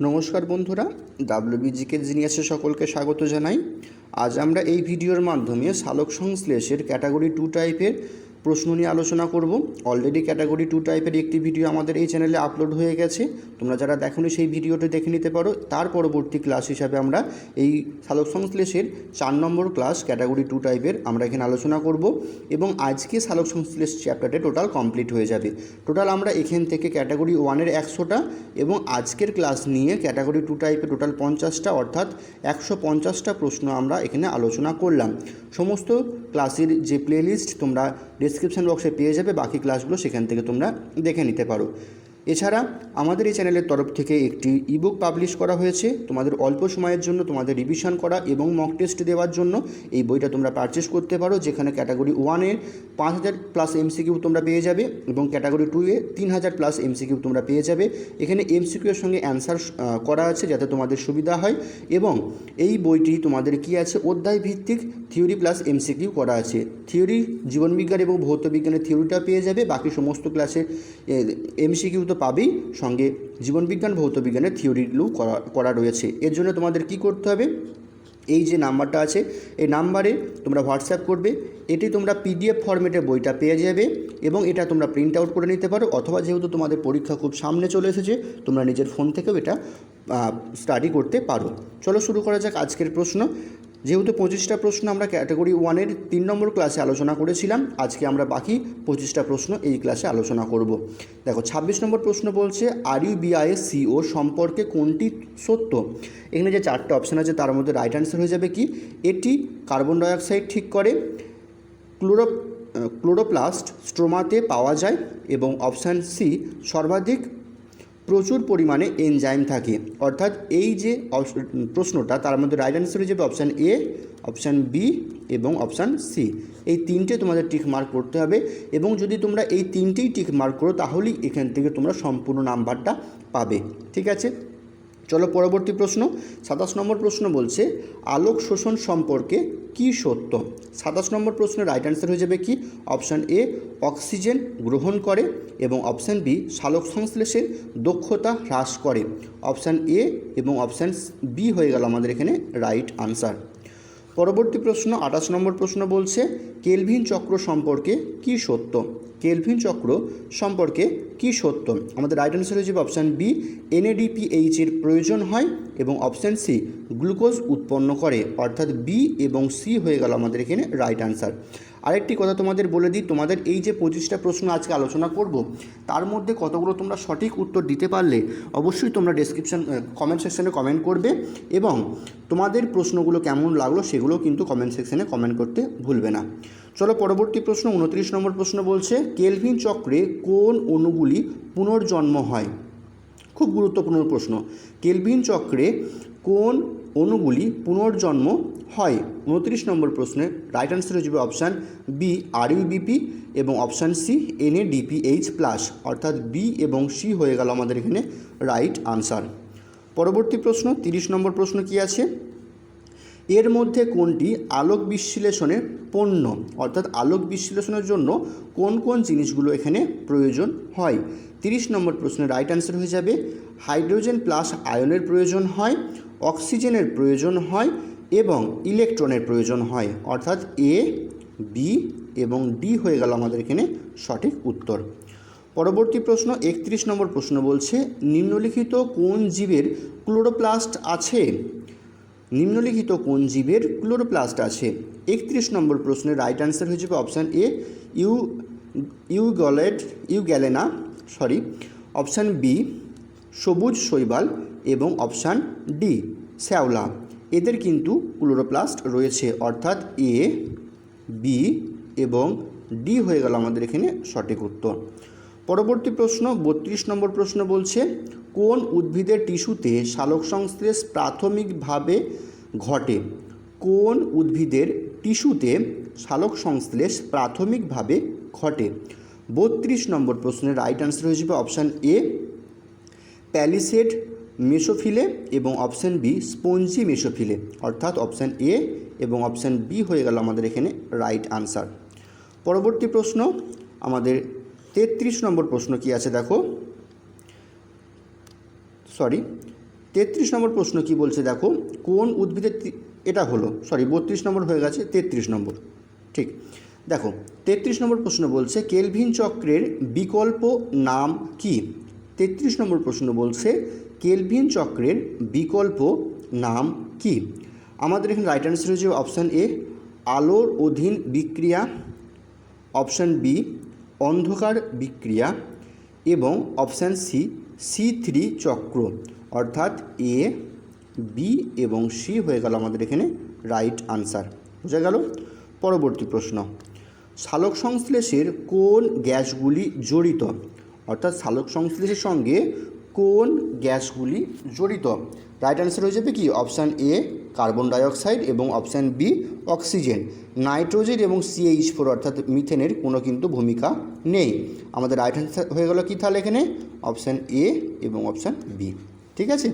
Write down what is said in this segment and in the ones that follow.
নমস্কার বন্ধুরা ডাব্লিউবিজিকে জিনিয়াসে সকলকে স্বাগত জানাই। আজ আমরা এই ভিডিওর মাধ্যমে সালোক সংশ্লেষের ক্যাটাগরি টু টাইপের প্রশ্ন নিয়ে আলোচনা করব। অলরেডি ক্যাটাগরি টু টাইপের একটি ভিডিও আমাদের এই চ্যানেলে আপলোড হয়ে গেছে। তোমরা যারা দেখোনি সেই ভিডিওটি দেখে নিতে পারো। তার পরবর্তী ক্লাস হিসাবে আমরা এই সালোক সংশ্লেষের চার নম্বর ক্লাস ক্যাটাগরি টু টাইপের আমরা এখানে আলোচনা করব এবং আজকে সালোক সংশ্লেষ চ্যাপ্টারটা টোটাল কমপ্লিট হয়ে যাবে। টোটাল আমরা এখান থেকে ক্যাটাগরি ওয়ানের একশোটা এবং আজকের ক্লাস নিয়ে ক্যাটাগরি টু টাইপের টোটাল পঞ্চাশটা অর্থাৎ একশো পঞ্চাশটা প্রশ্ন আমরা এখানে আলোচনা করলাম। সমস্ত ক্লাসের যে প্লেলিস্ট তোমরা ডিসক্রিপশান বক্সে পেয়ে যাবে, বাকি ক্লাসগুলো সেখান থেকে তোমরা দেখে নিতে পারো। এছাড়া আমাদের এই চ্যানেলের তরফ থেকে একটি ইবুক পাবলিশ করা হয়েছে। তোমাদের অল্প সময়ের জন্য তোমাদের রিভিশন করা এবং মক টেস্ট দেওয়ার জন্য এই বইটা তোমরা পারচেস করতে পারো, যেখানে ক্যাটাগরি ওয়ানের পাঁচ হাজার প্লাস এমসিকিউ তোমরা পেয়ে যাবে এবং ক্যাটাগরি টু এ তিন হাজার প্লাস এমসিকিউ তোমরা পেয়ে যাবে। এখানে এমসিকিউ এর সঙ্গে অ্যান্সার করা আছে যাতে তোমাদের সুবিধা হয় এবং এই বইটি তোমাদের কি আছে? অধ্যায় ভিত্তিক থিওরি প্লাস এমসিকিউ করা আছে। থিওরি জীবনবিজ্ঞান এবং ভৌত বিজ্ঞানের থিওরিটা পেয়ে যাবে। বাকি সমস্ত ক্লাসে এমসিকিউ তো পাবেই সঙ্গে জীবনবিজ্ঞান ভৌত বিজ্ঞানের থিওরিগুলো করা করা রয়েছে। এর জন্য তোমাদের কি করতে হবে? এই যে নাম্বারটা আছে, এই নাম্বারে তোমরা হোয়াটসঅ্যাপ করবে, এটি তোমরা পিডিএফ ফরম্যাটে বইটা পেয়ে যাবে এবং এটা তোমরা প্রিন্ট আউট করে নিতে পারো, অথবা যেহেতু তোমাদের পরীক্ষা খুব সামনে চলে এসেছে, তোমরা নিজের ফোন থেকেও এটা স্টাডি করতে পারো। চলো শুরু করা যাক আজকের প্রশ্ন। যেহেতু পঁচিশটা প্রশ্ন আমরা ক্যাটাগরি ওয়ানের তিন নম্বর ক্লাসে আলোচনা করেছিলাম, আজকে আমরা বাকি পঁচিশটা প্রশ্ন এই ক্লাসে আলোচনা করব। দেখো, ছাব্বিশ নম্বর প্রশ্ন বলছে আর ইউবিআইএস সিও সম্পর্কে কোনটি সত্য? এখানে যে চারটে অপশান আছে, তার মধ্যে রাইট অ্যান্সার হয়ে যাবে কি? এটি কার্বন ডাইঅক্সাইড ঠিক করে ক্লোরো ক্লোরোপ্লাস্ট স্ট্রোমাতে পাওয়া যায় এবং অপশান সি সর্বাধিক প্রচুর পরিমাণে এনজাইম থাকে। অর্থাৎ এই যে প্রশ্নটা, তার মধ্যে রাইট অ্যান্সার হয়ে যাবে অপশান এ অপশান বি এবং অপশান সি এই তিনটে তোমাদের টিক মার্ক করতে হবে এবং যদি তোমরা এই তিনটেই টিক মার্ক করো, তাহলেই এখান থেকে তোমরা সম্পূর্ণ নাম্বারটা পাবে। ঠিক আছে? চলো পরবর্তী প্রশ্ন। সাতাশ নম্বর প্রশ্ন বলছে, আলোক শোষণ সম্পর্কে কি সত্য? সাতাশ নম্বর প্রশ্নের রাইট অ্যান্সার হয়ে যাবে কি? অপশান এ অক্সিজেন গ্রহণ করে এবং অপশান বি সালোক সংশ্লেষের দক্ষতা হ্রাস করে। অপশান এ এবং অপশান বি হয়ে গেল আমাদের এখানে রাইট আনসার পরবর্তী প্রশ্ন, আঠাশ নম্বর প্রশ্ন বলছে, কেলভিন চক্র সম্পর্কে কি সত্য? কেলভিন চক্র সম্পর্কে কি সত্য? আমাদের রাইট অ্যান্সার হয়ে অপশান বি এনএডিপিএইচ এর প্রয়োজন হয় এবং অপশান সি গ্লুকোজ উৎপন্ন করে। অর্থাৎ বি এবং সি হয়ে গেল আমাদের এখানে রাইট আনসার আরেকটি কথা তোমাদের বলে দিই, তোমাদের এই যে পঁচিশটা প্রশ্ন আজকে আলোচনা করব, তার মধ্যে কতগুলো তোমরা সঠিক উত্তর দিতে পারলে অবশ্যই তোমরা ডেসক্রিপশন কমেন্ট সেকশনে কমেন্ট করবে এবং তোমাদের প্রশ্নগুলো কেমন লাগল সেগুলো কিন্তু কমেন্ট সেকশনে কমেন্ট করতে ভুলবে না। চলো পরবর্তী প্রশ্ন, উনত্রিশ নম্বর প্রশ্ন বলছে, কেলভিন চক্রে কোন অণুগুলি পুনর্জন্ম হয়? খুব গুরুত্বপূর্ণ প্রশ্ন। কেলভিন চক্রে কোন অণুগুলি পুনর্জন্ম হয়। উনত্রিশ নম্বর প্রশ্নে রাইট অ্যান্সার হয়ে যাবে অপশান বি আর ইউবিপি এবং অপশান সি এনএডিপিএইচ প্লাস অর্থাৎ বি এবং সি হয়ে গেল আমাদের এখানে রাইট আনসার পরবর্তী প্রশ্ন, তিরিশ নম্বর প্রশ্ন কি আছে? এর মধ্যে কোনটি আলোক বিশ্লেষণের পণ্য? অর্থাৎ আলোক বিশ্লেষণের জন্য কোন কোন জিনিসগুলো এখানে প্রয়োজন হয়? তিরিশ নম্বর প্রশ্নের রাইট অ্যান্সার হয়ে যাবে। হাইড্রোজেন প্লাস আয়নের প্রয়োজন হয়। অক্সিজেনের প্রয়োজন হয়। এবং ইলেকট্রনের প্রয়োজন হয়। অর্থাৎ এ বি এবং ডি হয়ে গেল আমাদের এখানে সঠিক উত্তর। পরবর্তী প্রশ্ন, একত্রিশ নম্বর প্রশ্ন বলছে, নিম্নলিখিত কোন জীবের ক্লোরোপ্লাস্ট আছে? নিম্নলিখিত কোন জীবের ক্লোরোপ্লাস্ট আছে? একত্রিশ নম্বর প্রশ্নের রাইট অ্যান্সার হয়ে যাবে অপশান এ ইউ, ইউগলেট, ইউগ্যালেনা সরি অপশান বি সবুজ শৈবাল এবং অপশান ডি শ্যাওলা। এদের কিন্তু ক্লোরোপ্লাস্ট রয়েছে, অর্থাৎ এ, বি এবং ডি হয়ে গেল আমাদের এখানে সঠিক উত্তর। পরবর্তী প্রশ্ন, বত্রিশ নম্বর প্রশ্ন বলছে, কোন উদ্ভিদের টিস্যুতে সালোক সংশ্লেষ প্রাথমিকভাবে ঘটে? কোন উদ্ভিদের টিস্যুতে সালোক সংশ্লেষ প্রাথমিকভাবে ঘটে? বত্রিশ নম্বর প্রশ্নের রাইট আনসার হয়ে যাবে অপশান এ। প্যালিসেড মেসোফিলে এবং অপশান বি, স্পঞ্জি মেসোফিলে। অর্থাৎ অপশান এ এবং অপশান বি হয়ে গেল আমাদের এখানে রাইট আনসার। পরবর্তী প্রশ্ন, আমাদের তেত্রিশ নম্বর প্রশ্ন কি আছে দেখো? সরি, তেত্রিশ নম্বর প্রশ্ন কি বলছে দেখো? কোন উদ্ভিদের এটা হলো, সরি, বত্রিশ নম্বর হয়ে গেছে, তেত্রিশ নম্বর। ঠিক, দেখো, তেত্রিশ নম্বর প্রশ্ন বলছে, কেলভিন চক্রের বিকল্প নাম কি? তেত্রিশ নম্বর প্রশ্ন বলছে কেলভিন চক্রের বিকল্প নাম কি? আমাদের এখানে রাইট অ্যান্সার হচ্ছে অপশান এ আলোর অধীন বিক্রিয়া অপশান বি অন্ধকার বিক্রিয়া এবং অপশান সি সি থ্রি চক্র। অর্থাৎ এ বি এবং সি হয়ে গেল আমাদের এখানে রাইট আনসার বোঝা গেল? পরবর্তী প্রশ্ন। সালোক সংশ্লেষের কোন গ্যাসগুলি জড়িত? অর্থাৎ সালোক সংশ্লেষের সঙ্গে কোন গ্যাসগুলি জড়িত? রাইট অ্যান্সার হয়ে যাবে কি? অপশান এ কার্বন ডাইঅক্সাইড এবং অপশান বি অক্সিজেন নাইট্রোজেন এবং সিএইচ ফোর অর্থাৎ মিথেনের কোনো কিন্তু ভূমিকা নেই। আমাদের রাইট অ্যান্সার হয়ে গেল কি তাহলে এখানে? অপশান এ এবং অপশান বি ঠিক আছে?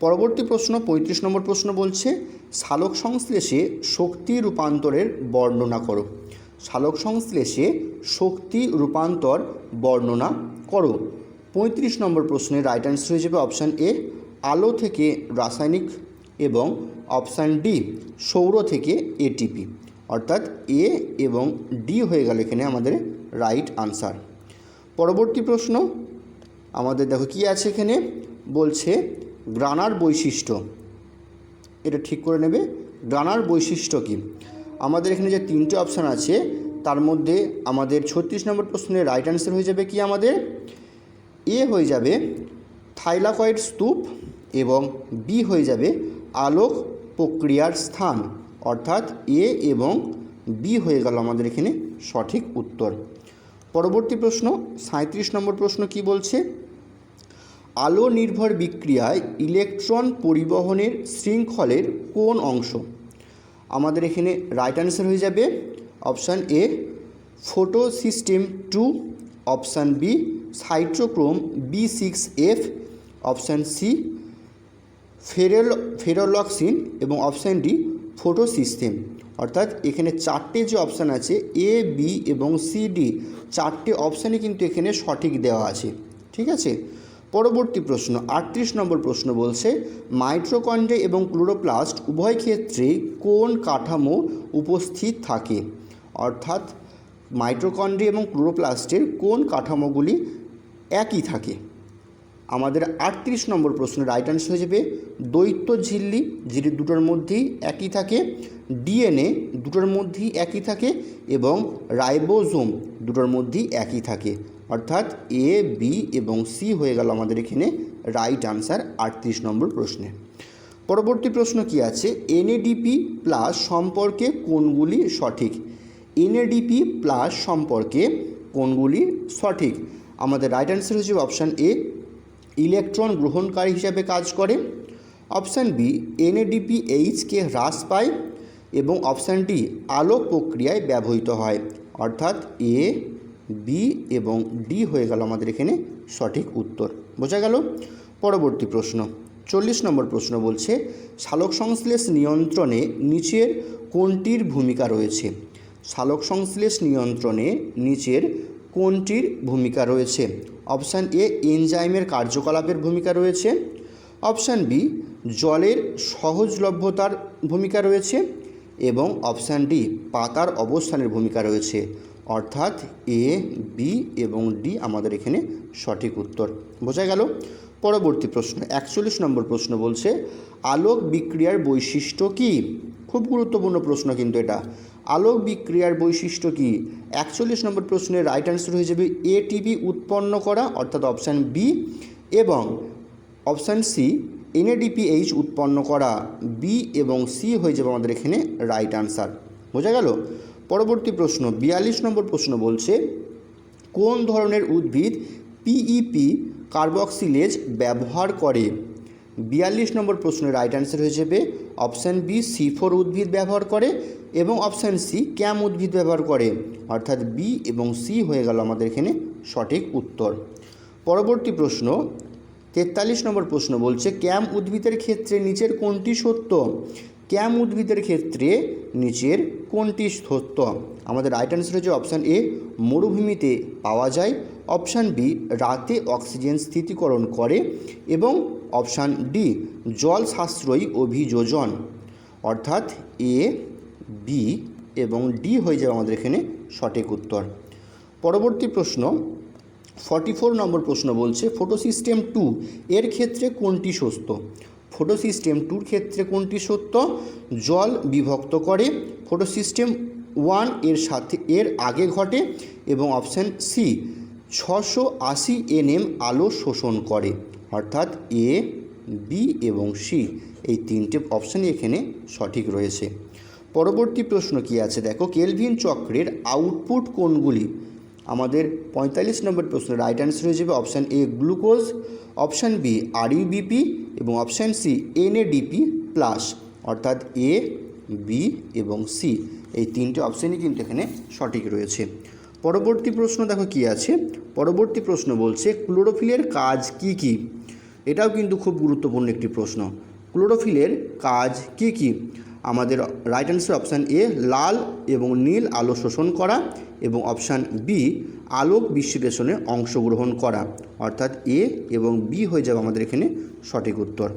পরবর্তী প্রশ্ন, পঁয়ত্রিশ নম্বর প্রশ্ন বলছে সালোক সংশ্লেষে শক্তি রূপান্তরের বর্ণনা করো। সালোক সংশ্লেষে শক্তি রূপান্তর বর্ণনা করো। পঁয়ত্রিশ নম্বর প্রশ্নের রাইট অ্যান্সার হয়ে যাবে অপশান এ আলো থেকে রাসায়নিক এবং অপশান ডি সৌর থেকে এটিপি অর্থাৎ এ এবং ডি হয়ে গেল এখানে আমাদের রাইট আনসার পরবর্তী প্রশ্ন, আমাদের দেখো কি আছে এখানে? বলছে গ্রানার বৈশিষ্ট্য। এটা ঠিক করে নেবে। গ্রানার বৈশিষ্ট্য কি? আমাদের এখানে যে তিনটে অপশান আছে, তার মধ্যে আমাদের ছত্রিশ নম্বর প্রশ্নের রাইট অ্যান্সার হয়ে যাবে কি আমাদের? এ হয়ে যাবে থাইলাকয়েড স্তূপ এবং বি হয়ে যাবে আলোক প্রক্রিয়ার স্থান। অর্থাৎ এ এবং বি হয়ে গেল আমাদের এখানে সঠিক উত্তর। পরবর্তী প্রশ্ন সাঁত্রিশ নম্বর প্রশ্ন কি বলছে? আলো নির্ভর বিক্রিয়ায় ইলেকট্রন পরিবহনের শৃঙ্খলের কোন অংশ? আমাদের এখানে রাইট অ্যান্সার হয়ে যাবে option A photosystem two option B cytochrome B six F, option C, ফেরেল ferredoxin এবং অপশান ডি ফোটো সিস্টেম অর্থাৎ এখানে চারটে যে অপশান আছে, এ, বি এবং সি, ডি, চারটে অপশানই কিন্তু এখানে সঠিক দেওয়া আছে। ঠিক আছে? পরবর্তী প্রশ্ন, আটত্রিশ নম্বর প্রশ্ন বলছে মাইট্রোকন্ডে এবং ক্লোরোপ্লাস্ট উভয় ক্ষেত্রেই কোন কাঠামো উপস্থিত থাকে? অর্থাৎ মাইট্রোকন্ডে এবং ক্লোরোপ্লাস্টের কোন কাঠামোগুলি একই থাকে? আমাদের আটত্রিশ নম্বর প্রশ্ন রাইট আনসার হয়ে যাবে, দৈত্য ঝিল্লি, যেটি দুটোর মধ্যেই একই থাকে, ডিএনএ দুটোর মধ্যেই একই থাকে, এবং রাইবোজোম দুটোর মধ্যেই একই থাকে। অর্থাৎ এ বি এবং সি হয়ে গেল আমাদের এখানে রাইট আনসার আটত্রিশ নম্বর প্রশ্নে। পরবর্তী প্রশ্ন কি আছে? এনএডিপি প্লাস সম্পর্কে কোনগুলি সঠিক? এনএডিপি প্লাস সম্পর্কে কোনগুলি সঠিক? আমাদের রাইট অ্যান্সার হচ্ছে অপশান এ ইলেকট্রন গ্রহণকারী হিসাবে কাজ করে। অপশান বি এনএডিপি এইচকে হ্রাস পায় এবং অপশান ডি আলোক প্রক্রিয়ায় ব্যবহৃত হয়। অর্থাৎ এ বি এবং ডি হয়ে গেল আমাদের এখানে সঠিক উত্তর। বোঝা গেল? পরবর্তী প্রশ্ন। চল্লিশ নম্বর প্রশ্ন বলছে সালোক সংশ্লেষ নিয়ন্ত্রণে নিচের কোনটির ভূমিকা রয়েছে? সালোক সংশ্লেষ নিয়ন্ত্রণে নিচের কোনটির ভূমিকা রয়েছে। অপশান এ, এনজাইমের কার্যকলাপের ভূমিকা রয়েছে। অপশান বি, জলের সহজলভ্যতার ভূমিকা রয়েছে। এবং অপশান ডি, পাতার অবস্থানের ভূমিকা রয়েছে। অর্থাৎ এ, বি এবং ডি আমাদের এখানে সঠিক উত্তর। বোঝা গেল? পরবর্তী প্রশ্ন, একচল্লিশ নম্বর প্রশ্ন বলছে, আলোক বিক্রিয়ার বৈশিষ্ট্য কী? খুব গুরুত্বপূর্ণ প্রশ্ন কিন্তু এটা। আলোক বিক্রিয়ার বৈশিষ্ট্য কী? একচল্লিশ নম্বর প্রশ্নের রাইট অ্যান্সার হয়ে যাবে এটিপি উৎপন্ন করা, অর্থাৎ অপশান বি এবং অপশান সি এনএডিপিএইচ উৎপন্ন করা বি এবং সি হয়ে যাবে আমাদের এখানে রাইট আনসার বোঝা গেল? পরবর্তী প্রশ্ন, বিয়াল্লিশ নম্বর প্রশ্ন বলছে, কোন ধরনের উদ্ভিদ পিইপি কার্বক্সিলেজ ব্যবহার করে? বিয়াল্লিশ নম্বর প্রশ্নের রাইট অ্যান্সার হয়ে যাবে অপশান বি সি ফোর উদ্ভিদ ব্যবহার করে এবং অপশান সি, ক্যাম উদ্ভিদ ব্যবহার করে। অর্থাৎ বি এবং সি হয়ে গেল আমাদের এখানে সঠিক উত্তর। পরবর্তী প্রশ্ন, তেতাল্লিশ নম্বর প্রশ্ন বলছে, ক্যাম উদ্ভিদের ক্ষেত্রে নিচের কোনটি সত্য? ক্যাম উদ্ভিদের ক্ষেত্রে নিচের কোনটি সত্য? আমাদের রাইট অ্যান্সার হচ্ছে অপশান এ মরুভূমিতে পাওয়া যায়। অপশান বি রাতে অক্সিজেন স্থিতিকরণ করে। এবং অপশান ডি জল সাশ্রয়ী অভিযোজন। অর্থাৎ এ বি এবং ডি হয়ে যাবে আমাদের এখানে সঠিক উত্তর। পরবর্তী প্রশ্ন ফর্টি ফোর নম্বর প্রশ্ন বলছে ফটো সিস্টেম টু এর ক্ষেত্রে কোনটি সত্য? ফটো সিস্টেম টুর ক্ষেত্রে কোনটি সত্য? জল বিভক্ত করে ফটো সিস্টেম ওয়ানের সাথে, এর আগে ঘটে এবং অপশান সি ছশো আশি এনএম আলো শোষণ করে। অর্থাৎ এ বি এবং সি এই তিনটে অপশানই এখানে সঠিক রয়েছে। পরবর্তী প্রশ্ন কি আছে? দেখো, কেলভিন চক্রের আউটপুট কোনগুলি? আমাদের পঁয়তাল্লিশ নম্বর প্রশ্ন রাইট অ্যান্সার হয়ে যাবে option A glucose, option B RUBP এবং অপশান সি এনএডিপি প্লাস। অর্থাৎ এ, বি এবং সি। এই তিনটে অপশানই কিন্তু এখানে সঠিক রয়েছে। পরবর্তী প্রশ্ন দেখো কি আছে? পরবর্তী প্রশ্ন বলছে, ক্লোরোফিলের কাজ কি কি? এটাও কিন্তু খুব গুরুত্বপূর্ণ একটি প্রশ্ন। ক্লোরোফিলের কাজ কি কি? আমাদের রাইট অ্যান্সার অপশান এ লাল এবং নীল আলো শোষণ করা এবং অপশান বি আলোক বিশ্লেষণে অংশগ্রহণ করা। অর্থাৎ এ এবং বি হয়ে যাবে আমাদের এখানে সঠিক উত্তর।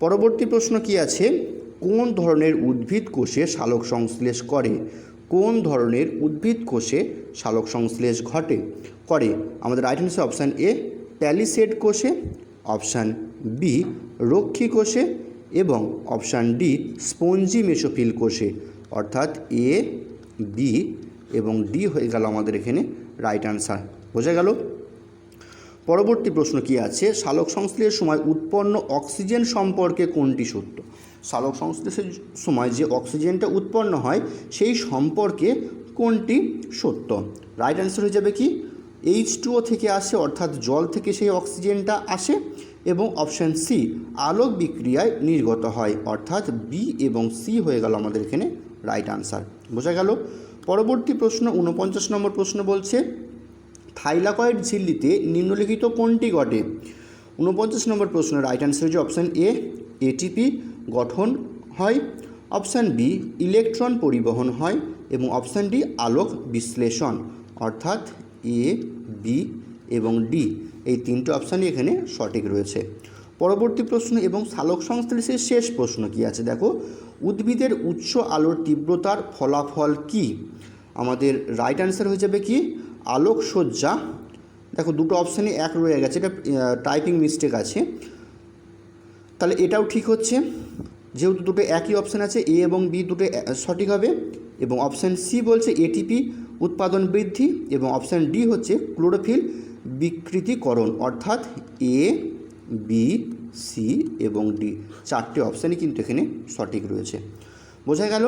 পরবর্তী প্রশ্ন কি আছে? কোন ধরনের উদ্ভিদ কোষে সালোক সংশ্লেষ করে? কোন ধরনের উদ্ভিদ কোষে সালোক সংশ্লেষ ঘটে? করে। আমাদের right answer option A palisade কোষে। অপশান বি রক্ষী কোষে। এবং অপশান ডি স্পঞ্জি মেসোফিল কোষে, অর্থাৎ এ, বি এবং ডি হয়ে গেল আমাদের এখানে রাইট অ্যান্সার বোঝা গেল? পরবর্তী প্রশ্ন কি আছে? সালোক সংশ্লেষের সময় উৎপন্ন অক্সিজেন সম্পর্কে কোনটি সত্য? সালোক সংশ্লেষের সময় যে অক্সিজেনটা উৎপন্ন হয়, সেই সম্পর্কে কোনটি সত্য? রাইট অ্যান্সার হয়ে যাবে কি? এইচ টুও থেকে আসে, অর্থাৎ জল থেকে সেই অক্সিজেনটা আসে। এবং অপশান সি আলোক বিক্রিয়ায় নির্গত হয়। অর্থাৎ বি এবং সি হয়ে গেল আমাদের এখানে রাইট আনসার বোঝা গেল? পরবর্তী প্রশ্ন উনপঞ্চাশ নম্বর প্রশ্ন বলছে, থাইলাকয়েড ঝিল্লিতে নিম্নলিখিত কোনটি ঘটে? উনপঞ্চাশ নম্বর প্রশ্ন রাইট অ্যান্সার হচ্ছে অপশান এ এটিপি গঠন হয়। অপশান বি ইলেকট্রন পরিবহন হয় এবং অপশান ডি আলোক বিশ্লেষণ। অর্থাৎ এ বি এবং ডি এই তিনটে অপশানই এখানে সঠিক রয়েছে। পরবর্তী প্রশ্ন এবং সালোক সংশ্লেষের শেষ প্রশ্ন কি আছে? দেখো, উদ্ভিদের উচ্চ আলোর তীব্রতার ফলাফল কি? আমাদের রাইট অ্যান্সার হয়ে যাবে কি? আলোকসজ্জা দেখো, দুটো অপশানই এক রয়ে গেছে, এটা টাইপিং মিস্টেক আছে। তাহলে এটাও ঠিক হচ্ছে। যেহেতু দুটো একই অপশান আছে এ এবং বি দুটো সঠিক হবে। এবং অপশান সি বলছে এটিপি উৎপাদন বৃদ্ধি। এবং অপশান ডি হচ্ছে ক্লোরোফিল বিকৃতিকরণ, অর্থাৎ এ বি সি এবং ডি চারটে অপশানই কিন্তু এখানে সঠিক রয়েছে। বোঝা গেল?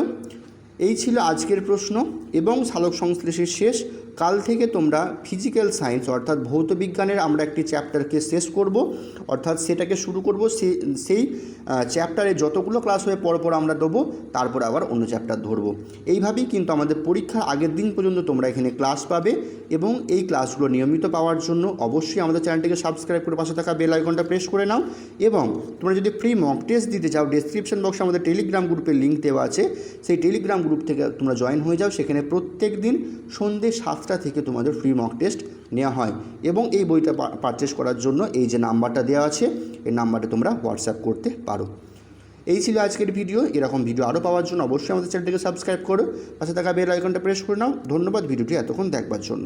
এই ছিল আজকের প্রশ্ন এবং সালোক সংশ্লেষের শেষ কাল থেকে তোমরা ফিজিক্যাল সায়েন্স অর্থাৎ ভৌত বিজ্ঞানের আমরা একটি চ্যাপ্টারকে শেষ করব। অর্থাৎ সেটাকে শুরু করব সেই চ্যাপ্টারে যতগুলো ক্লাস হয়ে পর পর আমরা দেবো, তারপর আবার অন্য চ্যাপ্টার ধরবো। এইভাবেই কিন্তু আমাদের পরীক্ষার আগের দিন পর্যন্ত তোমরা এখানে ক্লাস পাবে এবং এই ক্লাসগুলো নিয়মিত পাওয়ার জন্য অবশ্যই আমাদের চ্যানেলটিকে সাবস্ক্রাইব করে পাশে থাকা বেল আইকনটা প্রেস করে নাও এবং তোমরা যদি ফ্রি মক টেস্ট দিতে চাও ডেসক্রিপশন বক্সে আমাদের টেলিগ্রাম গ্রুপের লিঙ্ক দেওয়া আছে। সেই টেলিগ্রাম গ্রুপ থেকে তোমরা জয়েন হয়ে যাও। সেখানে প্রত্যেক দিন সন্ধ্যে সাতটা থেকে তোমাদের ফ্রি মক টেস্ট নেওয়া হয় এবং এই বইটা পারচেস করার জন্য এই যে নাম্বারটা দেওয়া আছে, এই নাম্বারে তোমরা হোয়াটসঅ্যাপ করতে পারো। এই ছিল আজকের ভিডিও এরকম ভিডিও আরও পাওয়ার জন্য অবশ্যই আমাদের চ্যানেলটিকে সাবস্ক্রাইব করো। পাশে থাকা বেল আইকনটা প্রেস করে নাও। ধন্যবাদ। ভিডিওটি এতক্ষণ দেখবার জন্য।